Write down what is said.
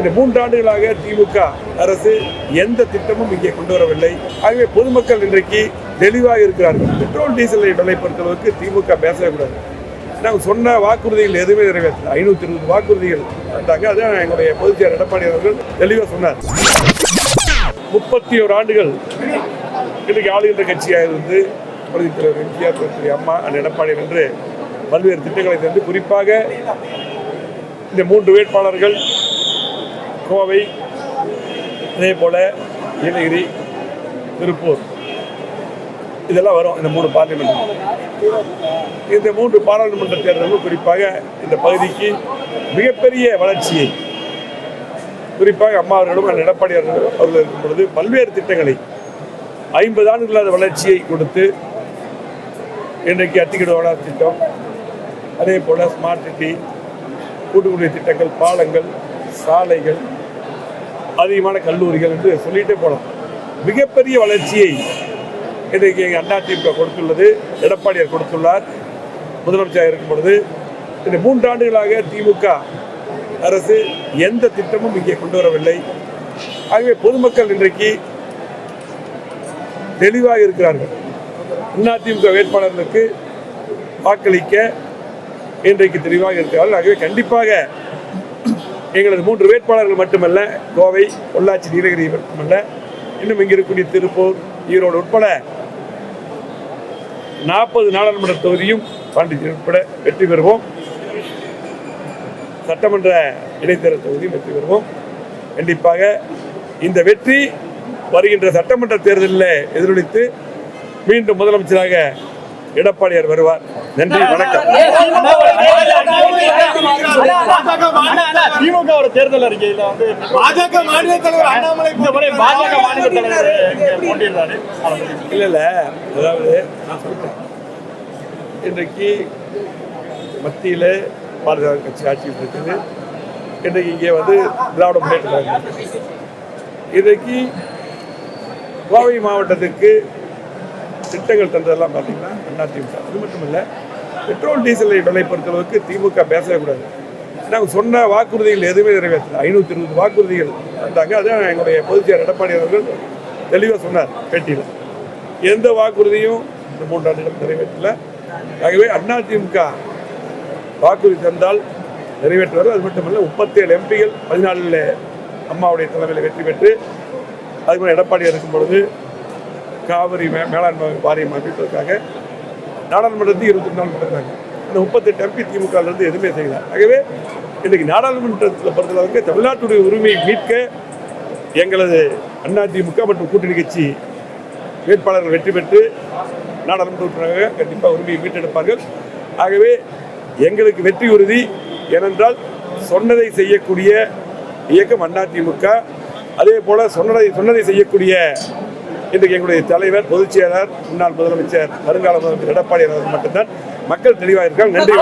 இந்த மூன்றாண்டுகளாக திமுக அரசு எந்த திட்டமும் இங்கே கொண்டு வரவில்லை. ஆகவே பொதுமக்கள் இன்றைக்கு தெளிவாக இருக்கிறார்கள். பெட்ரோல் டீசல் விலை பொறுத்தளவுக்கு திமுக பேசவே கூடாது நாங்கள் சொன்ன வாக்குறுதிகள் எதுவுமே நிறைவேற்றல. ஐநூற்றி இருபது வாக்குறுதிகள் வந்தாங்க அதான் எங்களுடைய பொதுச்செயலர் எடப்பாடி அவர்கள் தெளிவாக சொன்னார். முப்பத்தி ஓரு ஆண்டுகள் இன்றைக்கு ஆளுகின்ற கட்சியாக இருந்து பிரதி தலைவர் எம்ஜிஆர் அம்மா அண்ட் எடப்பாடி என்று பல்வேறு திட்டங்களை தந்து குறிப்பாக இந்த மூன்று வேட்பாளர்கள் கோவை அதே போல் நீலகிரி திருப்பூர். இதெல்லாம் வரும் இந்த மூணு பார்லிமெண்ட். இந்த மூன்று பாராளுமன்ற தேர்தலும் குறிப்பாக இந்த பகுதிக்கு மிகப்பெரிய வளர்ச்சியை குறிப்பாக அம்மா அவர்களும் எடப்பாடி அவர்கள் இருக்கும் பொழுது பல்வேறு திட்டங்களை ஐம்பது ஆண்டுகளாத வளர்ச்சியை கொடுத்து இன்றைக்கு அத்திக்கடு திட்டம் அதே போல் ஸ்மார்ட் சிட்டி கூட்டுக்குடி திட்டங்கள் பாலங்கள் சாலைகள் அதிகமான கல்லூரிகள் என்று சொல்லிட்டே போகலாம் மிகப்பெரிய வளர்ச்சியை இன்றைக்கு எங்கள் திமுக கொடுத்துள்ளது எடப்பாடியார் கொடுத்துள்ளார் முதலமைச்சராக இருக்கும் பொழுது. இந்த மூன்றாண்டுகளாக திமுக அரசு எந்த திட்டமும் இங்கே கொண்டு வரவில்லை. ஆகவே பொதுமக்கள் இன்றைக்கு தெளிவாக இருக்கிறார்கள். அதிமுக வேட்பாளர்களுக்கு வாக்களிக்க இன்றைக்கு தெளிவாக இருக்கிறார்கள். ஆகவே கண்டிப்பாக எங்களது மூன்று வேட்பாளர்கள் மட்டுமல்ல கோவை பொள்ளாச்சி நீலகிரி மட்டுமல்ல இன்னும் இங்கே இருக்கக்கூடிய திருப்பூர் ஈரோடு உட்பட நாற்பது நாடாளுமன்ற தொகுதியும் பாண்டிச்சேரி உட்பட வெற்றி பெறுவோம். சட்டமன்ற இடைத்தேர்தல் தொகுதியும் வெற்றி பெறுவோம். கண்டிப்பாக இந்த வெற்றி வருகின்ற சட்டமன்ற தேர்தலில் எதிரொலித்து மீண்டும் முதலமைச்சராக எடப்பாடியார் வருவார். நன்றி வணக்கம். திமுக தேர்தல் அறிக்கையில வந்து பாஜக மாநில தலைவர் அண்ணாமலை பாஜக மாநில தலைவர் இல்லை இல்லை. அதாவது நான் இன்றைக்கு மத்தியில் பாரதிய கட்சி ஆட்சியில் இருக்குது. இன்றைக்கு இங்கே வந்து திராவிட முன்னேற்ற. இன்றைக்கு கோவை மாவட்டத்துக்கு திட்டங்கள் தந்ததெல்லாம் பார்த்தீங்கன்னா அதிமுக அது மட்டும் இல்லை பெட்ரோல் டீசல் விலை பொறுத்தளவுக்கு திமுக பேசவே கூடாது. நாங்கள் சொன்ன வாக்குறுதிகள் எதுவுமே நிறைவேற்றல. ஐநூற்றி இருபது வாக்குறுதிகள் வந்தாங்க அதான் எங்களுடைய பொதுச்செயலர் எடப்பாடி அவர்கள் தெளிவாக சொன்னார் பேட்டியில். எந்த வாக்குறுதியும் இந்த மூன்றாண்டுகள் நிறைவேற்றல. ஆகவே அதிமுக வாக்குறுதி தந்தால் நிறைவேற்றுவார் அது மட்டுமல்ல முப்பத்தேழு எம்பிகள் பதினாலில் அம்மாவுடைய தலைமையில் வெற்றி பெற்று அதுக்கு எடப்பாடி இருக்கும் பொழுது காவிரி மே மேலாண்மை வாரியம் அமைப்பதற்காக நாடாளுமன்றத்தில் இருபத்தி நாள் நடந்தாங்க இந்த முப்பத்தெட்டு எம்பி திமுகலேருந்து எதுவுமே செய்யல. ஆகவே இன்றைக்கு நாடாளுமன்றத்தில் பொறுத்தளவுக்கு தமிழ்நாட்டுடைய உரிமையை மீட்க எங்களது அதிமுக மற்றும் கூட்டணி கட்சி வேட்பாளர்கள் வெற்றி பெற்று நாடாளுமன்ற உறுப்பினராக கண்டிப்பாக உரிமையை மீட்டெடுப்பார்கள். ஆகவே எங்களுக்கு வெற்றி உறுதி ஏனென்றால் சொன்னதை செய்யக்கூடிய இயக்கம் அதிமுக அதே போல் சொன்னதை சொன்னதை செய்யக்கூடிய இன்றைக்கு எங்களுடைய தலைவர் பொதுச் செயலர் முன்னாள் முதலமைச்சர் வருங்கால முதலமைச்சர் எடப்பாடி அவர்கள் மட்டும்தான். மக்கள் தெளிவாக இருக்காங்க நன்றி